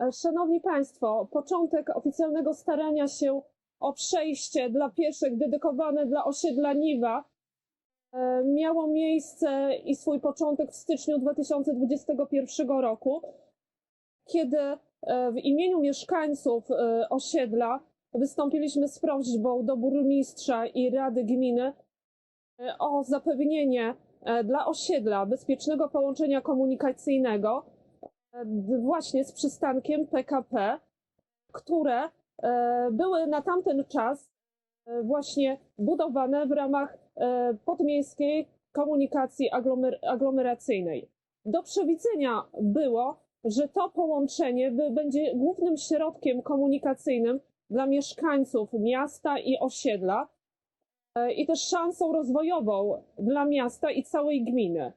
E, Szanowni Państwo, początek oficjalnego starania się o przejście dla pieszych dedykowane dla osiedla Niwa e, miało miejsce i swój początek w styczniu 2021 roku, kiedy e, w imieniu mieszkańców osiedla wystąpiliśmy z prośbą do burmistrza i Rady Gminy o zapewnienie dla osiedla bezpiecznego połączenia komunikacyjnego właśnie z przystankiem PKP, które e, były na tamten czas e, właśnie budowane w ramach e, podmiejskiej komunikacji aglomer aglomeracyjnej. Do przewidzenia było, że to połączenie będzie głównym środkiem komunikacyjnym dla mieszkańców miasta i osiedla e, i też szansą rozwojową dla miasta i całej gminy.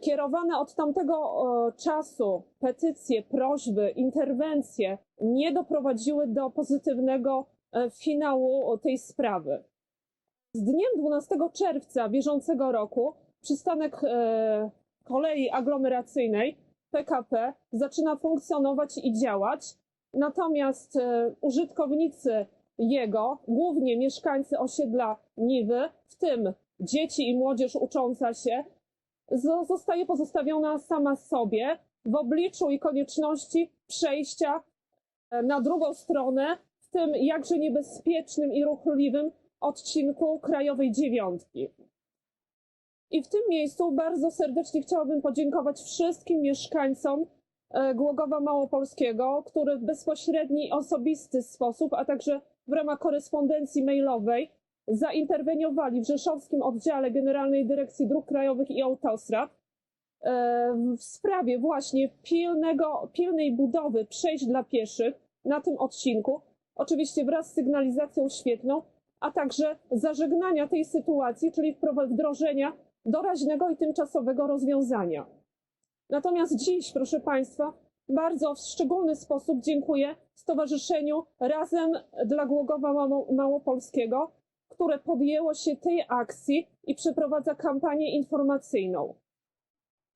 Kierowane od tamtego czasu petycje, prośby, interwencje nie doprowadziły do pozytywnego e, finału tej sprawy. Z dniem 12 czerwca bieżącego roku przystanek e, kolei aglomeracyjnej PKP zaczyna funkcjonować i działać, natomiast e, użytkownicy jego, głównie mieszkańcy osiedla Niwy, w tym dzieci i młodzież ucząca się, zostaje pozostawiona sama sobie w obliczu i konieczności przejścia e, na drugą stronę w tym jakże niebezpiecznym i ruchliwym odcinku Krajowej Dziewiątki. I w tym miejscu bardzo serdecznie chciałabym podziękować wszystkim mieszkańcom e, Głogowa Małopolskiego, którzy w bezpośredni, osobisty sposób, a także w ramach korespondencji mailowej zainterweniowali w Rzeszowskim Oddziale Generalnej Dyrekcji Dróg Krajowych i Autostrad e, w sprawie właśnie pilnego, pilnej budowy przejść dla pieszych na tym odcinku, oczywiście wraz z sygnalizacją świetlną, a także zażegnania tej sytuacji, czyli wdrożenia doraźnego i tymczasowego rozwiązania. Natomiast dziś, proszę Państwa, bardzo w szczególny sposób dziękuję Stowarzyszeniu Razem dla Głogowa Mało- Małopolskiego, które podjęło się tej akcji i przeprowadza kampanię informacyjną.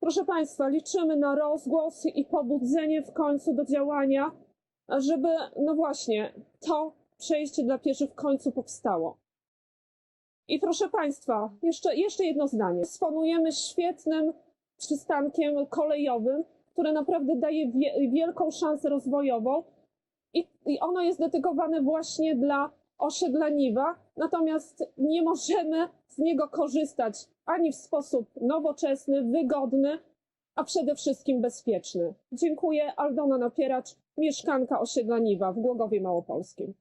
Proszę Państwa, liczymy na rozgłos i pobudzenie w końcu do działania, żeby, no właśnie, to przejście dla pieszych w końcu powstało. I proszę Państwa, jeszcze, jeszcze jedno zdanie. Dysponujemy świetnym przystankiem kolejowym, które naprawdę daje wie, wielką szansę rozwojową i, i ono jest dedykowane właśnie dla osiedla Niwa, natomiast nie możemy z niego korzystać ani w sposób nowoczesny, wygodny, a przede wszystkim bezpieczny. Dziękuję. Aldona Napieracz, mieszkanka osiedla Niwa w Głogowie Małopolskim.